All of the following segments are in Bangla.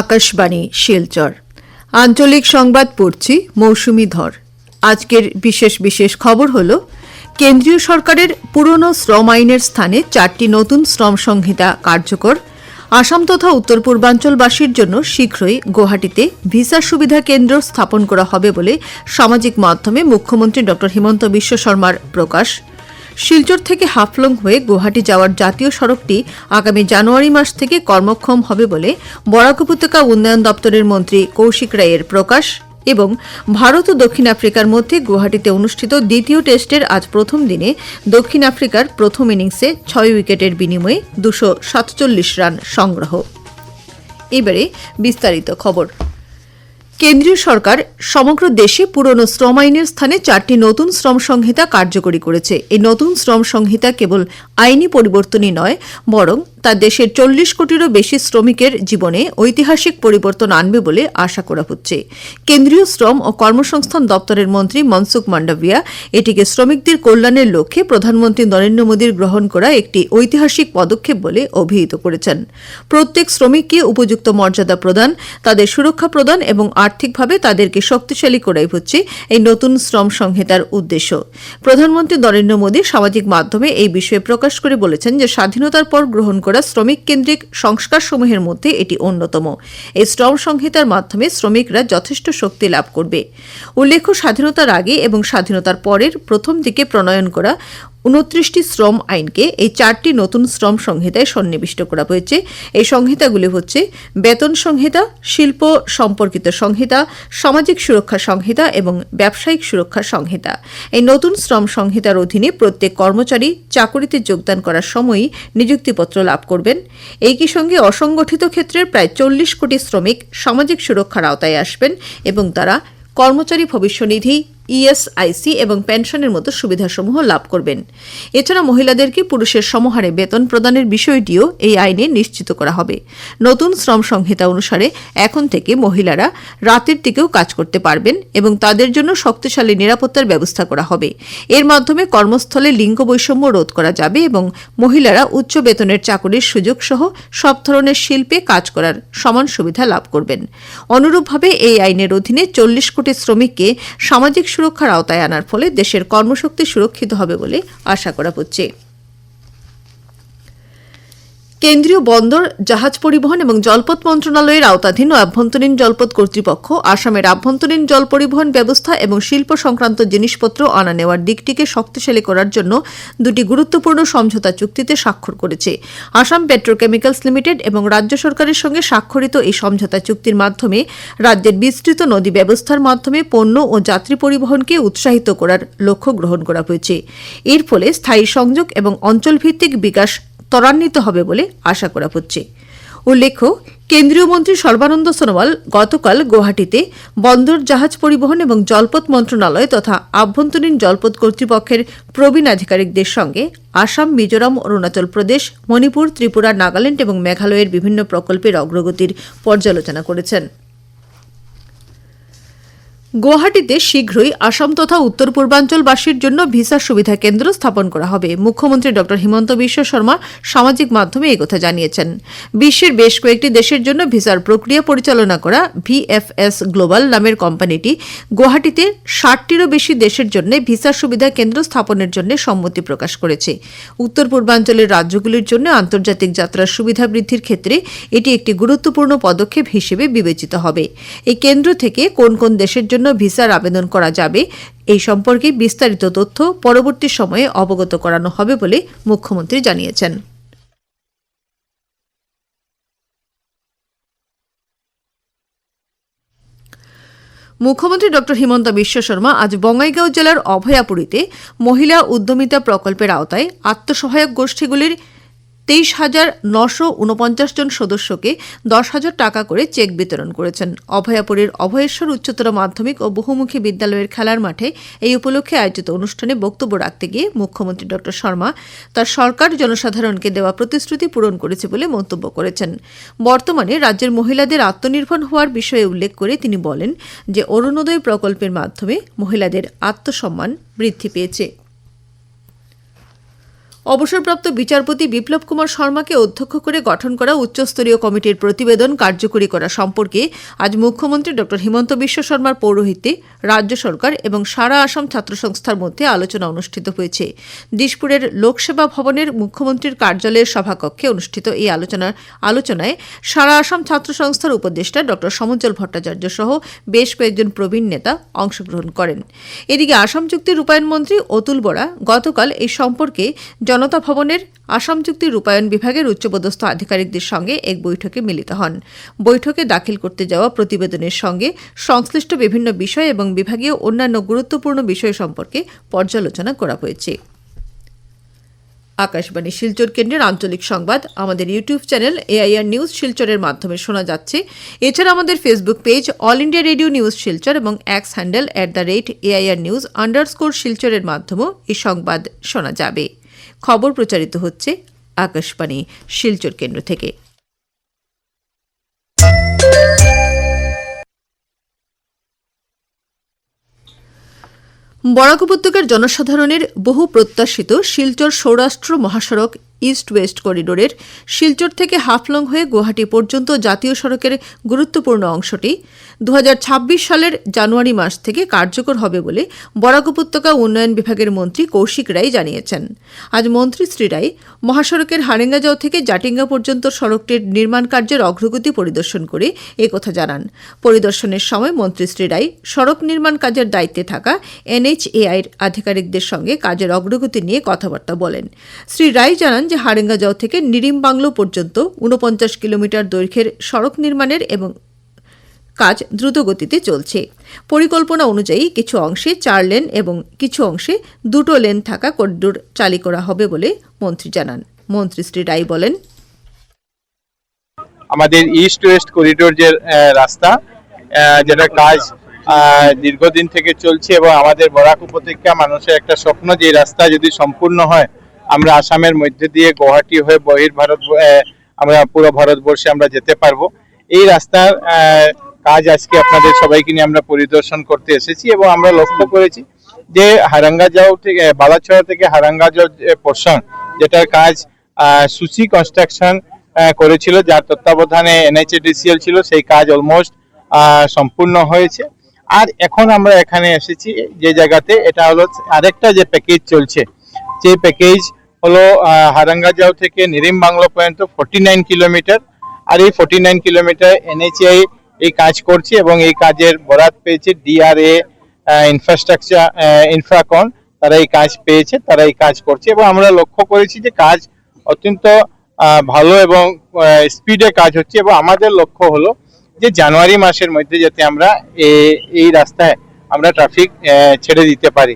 আকাশবাণী, শিলচর। আঞ্চলিক সংবাদ পড়ছি, মৌসুমি ধর। আজকের বিশেষ বিশেষ খবর হল, কেন্দ্রীয় সরকারের পুরনো শ্রম আইনের স্থানে চারটি নতুন শ্রম সংহিতা কার্যকর। আসাম তথা উত্তর পূর্বাঞ্চলবাসীর জন্য শীঘ্রই গুয়াহাটিতে ভিসা সুবিধা কেন্দ্র স্থাপন করা হবে বলে সামাজিক মাধ্যমে মুখ্যমন্ত্রী ড হিমন্ত বিশ্ব শর্মার প্রকাশ। শিলচর থেকে হাফলং হয়ে গুয়াহাটি যাওয়ার জাতীয় সড়কটি আগামী জানুয়ারি মাস থেকে কর্মক্ষম হবে বলে বরাক উপত্যকা উন্নয়ন দপ্তরের মন্ত্রী কৌশিক রায়ের প্রকাশ এবং ভারত ও দক্ষিণ আফ্রিকার মধ্যে গুয়াহাটিতে অনুষ্ঠিত দ্বিতীয় টেস্টের আজ প্রথম দিনে দক্ষিণ আফ্রিকার প্রথম ইনিংসে ছয় উইকেটের বিনিময়ে দুশো সাতচল্লিশ রান সংগ্রহ। এবারে বিস্তারিত খবর। কেন্দ্রীয় সরকার সমগ্র দেশে পুরনো শ্রম আইনের স্থানে চারটি নতুন শ্রম সংহিতা কার্যকরী করেছে। এই নতুন শ্রম সংহিতা কেবল আইনি পরিবর্তনই নয়, বরং তা দেশের চল্লিশ কোটিরও বেশি শ্রমিকের জীবনে ঐতিহাসিক পরিবর্তন আনবে বলে আশা করা হচ্ছে। কেন্দ্রীয় শ্রম ও কর্মসংস্থান দপ্তরের মন্ত্রী মনসুখ মান্ডাভিয়া এটিকে শ্রমিকদের কল্যাণের লক্ষ্যে প্রধানমন্ত্রী নরেন্দ্র মোদীর গ্রহণ করা একটি ঐতিহাসিক পদক্ষেপ বলে অভিহিত করেছেন। প্রত্যেক শ্রমিককে উপযুক্ত মর্যাদা প্রদান, তাদের সুরক্ষা প্রদান এবং আর্থিকভাবে তাদেরকে শক্তিশালী করাই হচ্ছে এই নতুন শ্রম সংহিতার উদ্দেশ্য। প্রধানমন্ত্রী নরেন্দ্র মোদী সামাজিক মাধ্যমে এই বিষয়ে প্রকাশ করে বলেছেন যে স্বাধীনতার পর গ্রহণ করা শ্রমিক কেন্দ্রিক সংস্কারসমূহের মধ্যে এটি অন্যতম। এই শ্রম সংহিতার মাধ্যমে শ্রমিকরা যথেষ্ট শক্তি লাভ করবে। উল্লেখ্য, স্বাধীনতার আগে এবং স্বাধীনতার পরের প্রথম দিকে প্রণয়ন করা উনত্রিশটি শ্রম আইনকে এই চারটি নতুন শ্রম সংহিতায় সন্নিবিষ্ট করা হয়েছে। এই সংহিতাগুলি হচ্ছে বেতন সংহিতা, শিল্প সম্পর্কিত সংহিতা, সামাজিক সুরক্ষা সংহিতা এবং ব্যবসায়িক সুরক্ষা সংহিতা। এই নতুন শ্রম সংহিতার অধীনে প্রত্যেক কর্মচারী চাকরিতে যোগদান করার সময়ই নিযুক্তিপত্র লাভ করবেন। একই সঙ্গে অসংগঠিত ক্ষেত্রের প্রায় চল্লিশ কোটি শ্রমিক সামাজিক সুরক্ষার আওতায় আসবেন এবং তারা কর্মচারী ভবিষ্যনিধি ইএসআইসি এবং পেনশনের মতো সুবিধাসমূহ লাভ করবেন। এছাড়া মহিলাদেরকে পুরুষের সমহারে বেতন প্রদানের বিষয়টিও এই আইনে নিশ্চিত করা হবে। নতুন শ্রম সংহিতা অনুসারে এখন থেকে মহিলারা রাতের দিকেও কাজ করতে পারবেন এবং তাদের জন্য শক্তিশালী নিরাপত্তার ব্যবস্থা করা হবে। এর মাধ্যমে কর্মস্থলে লিঙ্গ বৈষম্য রোধ করা যাবে এবং মহিলারা উচ্চ বেতনের চাকরির সুযোগ সহ সব ধরনের শিল্পে কাজ করার সমান সুবিধা লাভ করবেন। অনুরূপভাবে এই আইনের অধীনে চল্লিশ কোটি শ্রমিককে সামাজিক সুরক্ষার আওতায় আনার ফলে দেশের কর্মশক্তি সুরক্ষিত হবে বলে আশা করা হচ্ছে। কেন্দ্রীয় বন্দর, জাহাজ পরিবহন এবং জলপথ মন্ত্রণালয়ের আওতাধীন ও আভ্যন্তরীণ জলপথ কর্তৃপক্ষ, আসামের আভ্যন্তরীণ জল পরিবহন ব্যবস্থা এবং শিল্প সংক্রান্ত জিনিসপত্র আনা নেওয়ার দিকটিকে শক্তিশালী করার জন্য দুটি গুরুত্বপূর্ণ সমঝোতা চুক্তিতে স্বাক্ষর করেছে। আসাম পেট্রোকেমিক্যালস লিমিটেড এবং রাজ্য সরকারের সঙ্গে স্বাক্ষরিত এই সমঝোতা চুক্তির মাধ্যমে রাজ্যের বিস্তৃত নদী ব্যবস্থার মাধ্যমে পণ্য ও যাত্রী পরিবহনকে উৎসাহিত করার লক্ষ্য গ্রহণ করা হয়েছে। এর ফলে স্থায়ী সংযোগ এবং অঞ্চলভিত্তিক বিকাশ ত্বরান্বিত হবে বলে আশা করা হচ্ছে। উল্লেখ্য, কেন্দ্রীয় মন্ত্রী সর্বানন্দ সোনোয়াল গতকাল গুয়াহাটিতে বন্দর জাহাজ পরিবহন এবং জলপথ মন্ত্রণালয় তথা আভ্যন্তরীণ জলপথ কর্তৃপক্ষের প্রবীণ আধিকারিকদের সঙ্গে আসাম, মিজোরাম, অরুণাচল প্রদেশ, মণিপুর, ত্রিপুরা, নাগাল্যান্ড এবং মেঘালয়ের বিভিন্ন প্রকল্পের অগ্রগতির পর্যালোচনা করেছেন। গুয়াহাটিতে শীঘ্রই আসাম তথা উত্তর পূর্বাঞ্চলবাসীর জন্য ভিসা সুবিধা কেন্দ্র স্থাপন করা হবে। মুখ্যমন্ত্রী ড হিমন্ত বিশ্ব শর্মা সামাজিক মাধ্যমে একথা জানিয়েছেন। বিশ্বের বেশ কয়েকটি দেশের জন্য ভিসার প্রক্রিয়া পরিচালনা করা ভিএফএস গ্লোবাল নামের কোম্পানিটি গুয়াহাটিতে ষাটটিরও বেশি দেশের জন্য ভিসা সুবিধা কেন্দ্র স্থাপনের জন্য সম্মতি প্রকাশ করেছে। উত্তর পূর্বাঞ্চলের রাজ্যগুলির জন্য আন্তর্জাতিক যাত্রার সুবিধা বৃদ্ধির ক্ষেত্রে এটি একটি গুরুত্বপূর্ণ পদক্ষেপ হিসেবে বিবেচিত হবে। এই কেন্দ্র থেকে কোন কোন দেশের জন্য ভিসার আবেদন করা যাবে। এই সম্পর্কে বিস্তারিত তথ্য পরবর্তী সময়ে অবগত করানো হবে বলে মুখ্যমন্ত্রী জানিয়েছেন। মুখ্যমন্ত্রী ড হিমন্ত বিশ্ব শর্মা আজ বঙ্গাইগাঁও জেলার অভয়াপুরীতে মহিলা উদ্যমিতা প্রকল্পের আওতায় আত্মসহায়ক গোষ্ঠীগুলির তেইশ হাজার নশো উনপঞ্চাশ জন সদস্যকে দশ হাজার টাকা করে চেক বিতরণ করেছেন। অভয়াপুরীর অভয়েশ্বর উচ্চতর মাধ্যমিক ও বহুমুখী বিদ্যালয়ের খেলার মাঠে এই উপলক্ষে আয়োজিত অনুষ্ঠানে বক্তব্য রাখতে গিয়ে মুখ্যমন্ত্রী ড. শর্মা তার সরকার জনসাধারণকে দেওয়া প্রতিশ্রুতি পূরণ করেছে বলে মন্তব্য করেছেন। বর্তমানে রাজ্যের মহিলাদের আত্মনির্ভর হওয়ার বিষয়ে উল্লেখ করে তিনি বলেন যে অরুণোদয় প্রকল্পের মাধ্যমে মহিলাদের আত্মসম্মান বৃদ্ধি পেয়েছে। অবসরপ্রাপ্ত বিচারপতি বিপ্লব কুমার শর্মাকে অধ্যক্ষ করে গঠন করা উচ্চস্তরীয় কমিটির প্রতিবেদন কার্যকরী করা সম্পর্কে আজ মুখ্যমন্ত্রী ড হিমন্ত বিশ্ব শর্মার পৌরোহিত্যে রাজ্য সরকার এবং সারা আসাম ছাত্র সংস্থার মধ্যে আলোচনা অনুষ্ঠিত হয়েছে। দিশপুরের লোকসেবা ভবনের মুখ্যমন্ত্রীর কার্যালয়ের সভাকক্ষে অনুষ্ঠিত এই আলোচনার আলোচনায় সারা আসাম ছাত্র সংস্থার উপদেষ্টা ড সমজ্জল ভট্টাচার্য সহ বেশ কয়েকজন প্রবীণ নেতা অংশগ্রহণ করেন। এদিকে আসাম চুক্তি রূপায়ণ মন্ত্রী অতুল বরা গতকাল এই সম্পর্কে জনতা ভবনের আসাম চুক্তি রূপায়ণ বিভাগের উচ্চপদস্থ আধিকারিকদের সঙ্গে এক বৈঠকে মিলিত হন। বৈঠকে দাখিল করতে যাওয়া প্রতিবেদনের সঙ্গে সংশ্লিষ্ট বিভিন্ন বিষয় এবং বিভাগীয় অন্যান্য গুরুত্বপূর্ণ বিষয় সম্পর্কে পর্যালোচনা করা হয়েছে। আকাশবাণী শিলচর কেন্দ্রের আঞ্চলিক সংবাদ, আমাদের ইউটিউব চ্যানেল এআইআর নিউজ শিলচরের মাধ্যমে শোনা যাচ্ছে। এছাড়া আমাদের Facebook page all India radio news Silchar এবং X handle at the rate AIR news underscore শিলচরের মাধ্যমেও এই সংবাদ শোনা যাবে। খবর প্রচারিত হচ্ছে আকাশবাণী, শিলচর কেন্দ্র থেকে। বরাক উপত্যকার জনসাধারণের বহু প্রত্যাশিত শিলচর সৌরাষ্ট্র মহাসড়ক ইস্ট ওয়েস্ট করিডোরের শিলচর থেকে হাফলং হয়ে গুয়াহাটি পর্যন্ত জাতীয় সড়কের গুরুত্বপূর্ণ অংশটি দু হাজার ছাব্বিশ সালের জানুয়ারি মাস থেকে কার্যকর হবে বলে বরাক উপত্যকা উন্নয়ন বিভাগের মন্ত্রী কৌশিক রায় জানিয়েছেন। আজ মন্ত্রী শ্রী রায় মহাসড়কের হারেঙ্গাজাও থেকে জাটিঙ্গা পর্যন্ত সড়কটির নির্মাণ কার্যের অগ্রগতি পরিদর্শন করে একথা জানান। পরিদর্শনের সময় মন্ত্রী শ্রী রায় সড়ক নির্মাণ কাজের দায়িত্বে থাকা এনএইচএআইর আধিকারিকদের সঙ্গে কাজের অগ্রগতি নিয়ে কথাবার্তা বলেন। শ্রী রায় জানান যে হারেঙ্গাজাও থেকে নিরিম বাংলো পর্যন্ত ঊনপঞ্চাশ কিলোমিটার দৈর্ঘ্যের সড়ক নির্মাণের এবং কাজ দ্রুতগতিতে চলছে। পরিকল্পনা অনুযায়ী কিছু অংশে চার লেন এবং কিছু অংশে দুটো লেন থাকা করিডোর চালু করা হবে বলে মন্ত্রী জানান। মন্ত্রী শ্রী রায় বলেন, আমাদের ইস্ট ওয়েস্ট করিডোর যে রাস্তা যেটা কাজ দীর্ঘদিন থেকে চলছে এবং আমাদের বরাক উপত্যকা মানুষের একটা স্বপ্ন যে রাস্তা যদি সম্পূর্ণ হয় আমরা আসামের মধ্যে দিয়ে গুয়াহাটি হয়ে বহির ভারত আমরা পুরো ভারতবর্ষে আমরা যেতে পারব। এই রাস্তার কাজ আজকে আপনাদের সবাইকে নিয়ে আমরা পরিদর্শন করতে এসেছি এবং আমরা লক্ষ্য করেছি যে হারাঙ্গাজাও থেকে বালাছড়া থেকে হারাঙ্গাজাও যে পোর্শন যেটার কাজ সুচি কনস্ট্রাকশন করেছিল, যার তত্ত্বাবধানে এনএইচএডিসিএল ছিল, সেই কাজ অলমোস্ট সম্পূর্ণ হয়েছে। আর এখন আমরা এখানে এসেছি যে জায়গাতে, এটা হলো আরেকটা যে প্যাকেজ চলছে যে প্যাকেজ হলো হারাঙ্গাজাও থেকে নিরিম বাংলো পর্যন্ত ফোর্টি নাইন কিলোমিটার আর এই ফোর্টি নাইন কিলোমিটার এনএইচআই এই কাজ করছে এবং এই কাজের বরাত পেয়েছে ডিআরএ ইনফ্রাস্ট্রাকচার ইনফ্রাকন তারা এই কাজ পেয়েছে, তারা এই কাজ করছে এবং আমরা লক্ষ্য করেছি যে কাজ অত্যন্ত ভালো এবং স্পিডে কাজ হচ্ছে এবং আমাদের লক্ষ্য হলো যে জানুয়ারি মাসের মধ্যে যাতে আমরা এই রাস্তায় আমরা ট্রাফিক ছেড়ে দিতে পারি।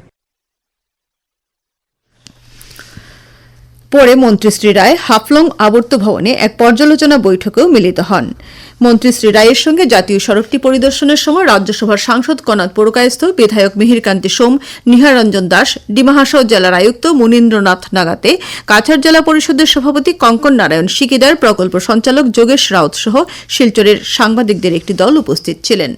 পরে মন্ত্রী শ্রী রায় হাফলং আবর্ত ভবনে এক পর্যালোচনা বৈঠকেও মিলিত হন। মন্ত্রী শ্রী রায়ের সঙ্গে জাতীয় সড়কটি পরিদর্শনের সময় রাজ্যসভার সাংসদ কনাথ পুরকায়স্থ, বিধায়ক মিহিরকান্তি সোম, নিহারঞ্জন দাস ডিমাহাসাও জেলার আয়ুক্ত মুনীন্দ্রনাথ নাগাতে, কাছাড় জেলা পরিষদের সভাপতি কঙ্কন নারায়ণ সিকিদার, প্রকল্প সঞ্চালক যোগেশ রাউত সহ শিলচরের সাংবাদিকদের একটি দল উপস্থিত ছিলেন।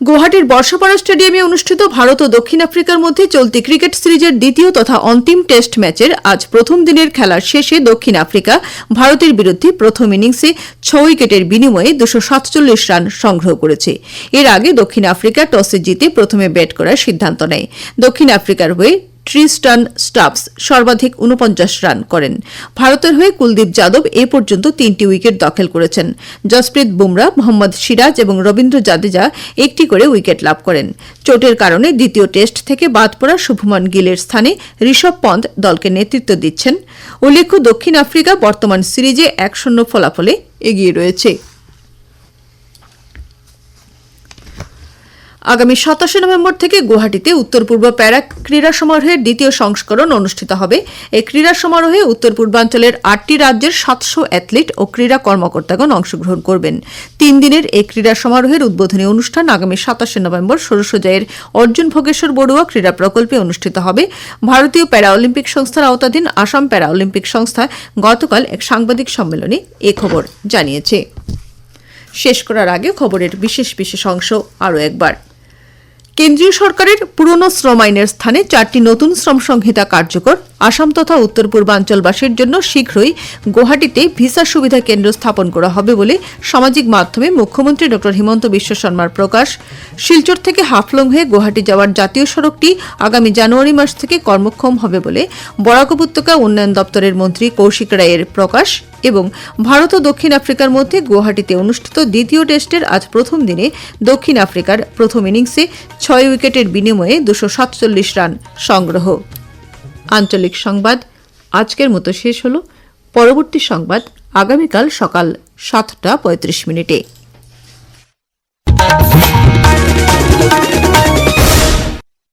গুয়াহাটির বর্ষাপাড়া স্টেডিয়ামে অনুষ্ঠিত ভারত ও দক্ষিণ আফ্রিকার মধ্যে চলতি ক্রিকেট সিরিজের দ্বিতীয় তথা অন্তিম টেস্ট ম্যাচের আজ প্রথম দিনের খেলার শেষে দক্ষিণ আফ্রিকা ভারতের বিরুদ্ধে প্রথম ইনিংসে ছ উইকেটের বিনিময়ে দুশো সাতচল্লিশ রান সংগ্রহ করেছে। এর আগে দক্ষিণ আফ্রিকা টসে জিতে প্রথমে ব্যাট করার সিদ্ধান্ত নেয়। দক্ষিণ আফ্রিকার হয়ে ট্রিস্টান স্টাফস সর্বাধিক উনপঞ্চাশ রান করেন। ভারতের হয়ে কুলদীপ যাদব এ পর্যন্ত তিনটি উইকেট দখল করেছেন। জসপ্রীত বুমরা, মোহাম্মদ সিরাজ এবং রবীন্দ্র জাদেজা একটি করে উইকেট লাভ করেন। চোটের কারণে দ্বিতীয় টেস্ট থেকে বাদ পড়া শুভমান গিলের স্থানে ঋষভ পন্থ দলকে নেতৃত্ব দিচ্ছেন। উল্লেখ্য, দক্ষিণ আফ্রিকা বর্তমান সিরিজে এক শূন্য ফলাফলে এগিয়ে রয়েছে। আগামী সাতাশে নভেম্বর থেকে গুয়াহাটিতে উত্তর পূর্ব প্যারা ক্রীড়া সমারোহের দ্বিতীয় সংস্করণ অনুষ্ঠিত হবে। এই ক্রীড়া সমারোহে উত্তর পূর্বাঞ্চলের আটটি রাজ্যের সাতশো অ্যাথলিট ও ক্রীড়া কর্মকর্তাগণ অংশগ্রহণ করবেন। তিন দিনের এই ক্রীড়া সমারোহের উদ্বোধনী অনুষ্ঠান আগামী সাতাশে নভেম্বর ষোড়শজায়ের অর্জুন ভোগেশ্বর বড়ুয়া ক্রীড়া প্রকল্পে অনুষ্ঠিত হবে। ভারতীয় প্যারা অলিম্পিক সংস্থার আওতাধীন আসাম প্যারা অলিম্পিক সংস্থা গতকাল এক সাংবাদিক সম্মেলনে এ খবর জানিয়েছে। শেষ করার আগে খবরের বিশেষ বিশেষ অংশ আরও একবার। কেন্দ্রীয় সরকারের পুরনো শ্রম আইনের স্থানে চারটি নতুন শ্রম সংহিতা কার্যকর। আসাম তথা উত্তর পূর্বাঞ্চলবাসীর জন্য শীঘ্রই গুয়াহাটিতে ভিসা সুবিধা কেন্দ্র স্থাপন করা হবে বলে সামাজিক মাধ্যমে মুখ্যমন্ত্রী ড. হিমন্ত বিশ্ব শর্মার প্রকাশ। শিলচর থেকে হাফলং হয়ে গুয়াহাটি যাওয়ার জাতীয় সড়কটি আগামী জানুয়ারি মাস থেকে কর্মক্ষম হবে বলে বরাক উপত্যকা উন্নয়ন দপ্তরের মন্ত্রী কৌশিক রায়ের প্রকাশ এবং ভারত ও দক্ষিণ আফ্রিকার মধ্যে গুয়াহাটিতে অনুষ্ঠিত দ্বিতীয় টেস্টের আজ প্রথম দিনে দক্ষিণ আফ্রিকার প্রথম ইনিংসে ছয় উইকেটের বিনিময়ে দুশো সাতচল্লিশ রান সংগ্রহ। আঞ্চলিক সংবাদ, আজকের মতো শেষ হল। পরবর্তী সংবাদ আগামীকাল সকাল সাতটা পঁয়ত্রিশ মিনিটে।